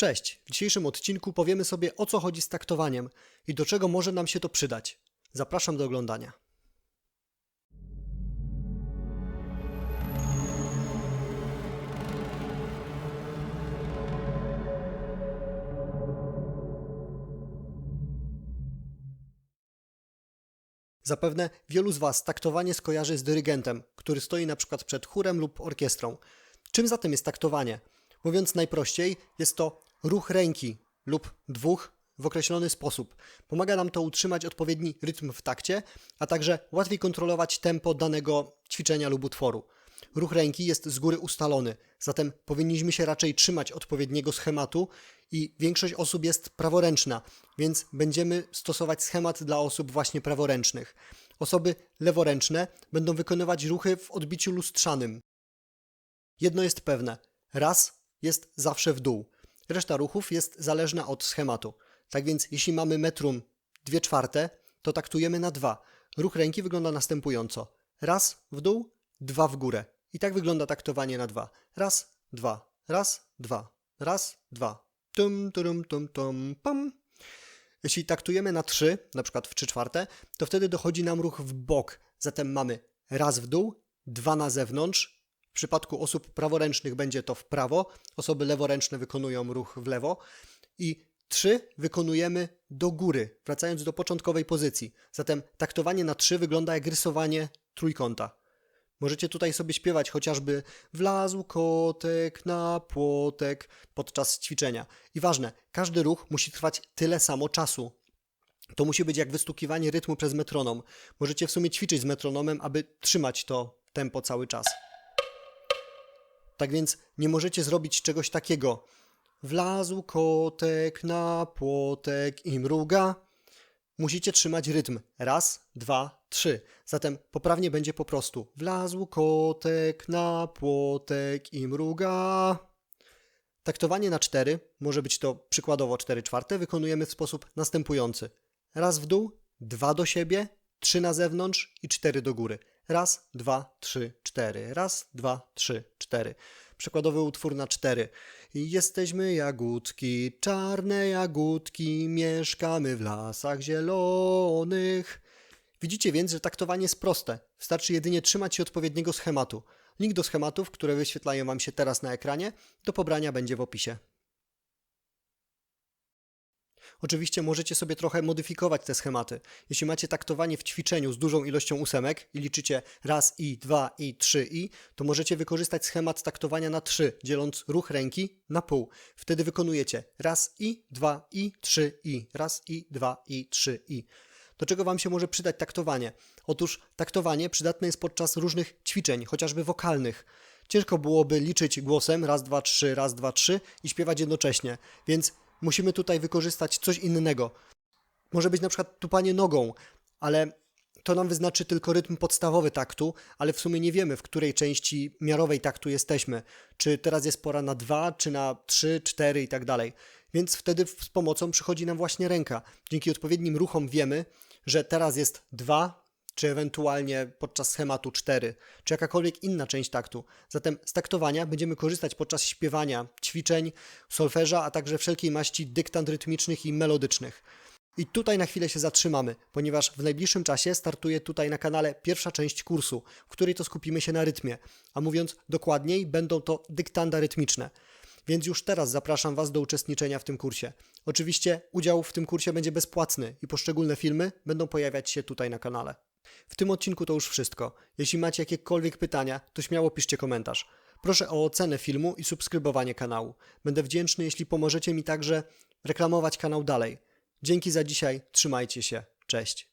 Cześć! W dzisiejszym odcinku powiemy sobie o co chodzi z taktowaniem i do czego może nam się to przydać. Zapraszam do oglądania. Zapewne wielu z Was taktowanie skojarzy z dyrygentem, który stoi na przykład przed chórem lub orkiestrą. Czym zatem jest taktowanie? Mówiąc najprościej, jest to ruch ręki lub dwóch w określony sposób. Pomaga nam to utrzymać odpowiedni rytm w takcie, a także łatwiej kontrolować tempo danego ćwiczenia lub utworu. Ruch ręki jest z góry ustalony, zatem powinniśmy się raczej trzymać odpowiedniego schematu i większość osób jest praworęczna, więc będziemy stosować schemat dla osób właśnie praworęcznych. Osoby leworęczne będą wykonywać ruchy w odbiciu lustrzanym. Jedno jest pewne: raz jest zawsze w dół. Reszta ruchów jest zależna od schematu. Tak więc, jeśli mamy metrum 2 czwarte, to taktujemy na 2. Ruch ręki wygląda następująco: raz w dół, dwa w górę. I tak wygląda taktowanie na 2. Raz, dwa, raz, dwa, raz, dwa. Tum, tum, tum, tum, pam. Jeśli taktujemy na 3, na przykład w 3 czwarte, to wtedy dochodzi nam ruch w bok. Zatem mamy raz w dół, dwa na zewnątrz. W przypadku osób praworęcznych będzie to w prawo, osoby leworęczne wykonują ruch w lewo i 3 wykonujemy do góry, wracając do początkowej pozycji. Zatem taktowanie na 3 wygląda jak rysowanie trójkąta. Możecie tutaj sobie śpiewać chociażby wlazł kotek na płotek podczas ćwiczenia. I ważne, każdy ruch musi trwać tyle samo czasu. To musi być jak wystukiwanie rytmu przez metronom. Możecie w sumie ćwiczyć z metronomem, aby trzymać to tempo cały czas. Tak więc nie możecie zrobić czegoś takiego. Wlazł kotek na płotek i mruga. Musicie trzymać rytm. Raz, dwa, trzy. Zatem poprawnie będzie po prostu. Wlazł kotek na płotek i mruga. Taktowanie na cztery, może być to przykładowo 4 czwarte, wykonujemy w sposób następujący. Raz w dół, dwa do siebie, trzy na zewnątrz i cztery do góry. Raz, dwa, trzy, cztery. Raz, dwa, trzy, cztery. Przykładowy utwór na cztery. Jesteśmy jagódki, czarne jagódki, mieszkamy w lasach zielonych. Widzicie więc, że taktowanie jest proste. Wystarczy jedynie trzymać się odpowiedniego schematu. Link do schematów, które wyświetlają Wam się teraz na ekranie, do pobrania będzie w opisie. Oczywiście możecie sobie trochę modyfikować te schematy. Jeśli macie taktowanie w ćwiczeniu z dużą ilością ósemek i liczycie raz i, dwa i, trzy i, to możecie wykorzystać schemat taktowania na trzy, dzieląc ruch ręki na pół. Wtedy wykonujecie raz i, dwa i, trzy i, raz i, dwa i, trzy i. Do czego Wam się może przydać taktowanie? Otóż taktowanie przydatne jest podczas różnych ćwiczeń, chociażby wokalnych. Ciężko byłoby liczyć głosem raz, dwa, trzy, raz, dwa, trzy i śpiewać jednocześnie, więc musimy tutaj wykorzystać coś innego. Może być na przykład tupanie nogą, ale to nam wyznaczy tylko rytm podstawowy taktu, ale w sumie nie wiemy, w której części miarowej taktu jesteśmy. Czy teraz jest pora na dwa, czy na trzy, cztery i tak dalej. Więc wtedy z pomocą przychodzi nam właśnie ręka. Dzięki odpowiednim ruchom wiemy, że teraz jest dwa, czy ewentualnie podczas schematu 4, czy jakakolwiek inna część taktu. Zatem z taktowania będziemy korzystać podczas śpiewania, ćwiczeń, solfeża, a także wszelkiej maści dyktant rytmicznych i melodycznych. I tutaj na chwilę się zatrzymamy, ponieważ w najbliższym czasie startuje tutaj na kanale pierwsza część kursu, w której to skupimy się na rytmie, a mówiąc dokładniej, będą to dyktanda rytmiczne. Więc już teraz zapraszam Was do uczestniczenia w tym kursie. Oczywiście udział w tym kursie będzie bezpłatny i poszczególne filmy będą pojawiać się tutaj na kanale. W tym odcinku to już wszystko. Jeśli macie jakiekolwiek pytania, to śmiało piszcie komentarz. Proszę o ocenę filmu i subskrybowanie kanału. Będę wdzięczny, jeśli pomożecie mi także reklamować kanał dalej. Dzięki za dzisiaj, trzymajcie się, cześć.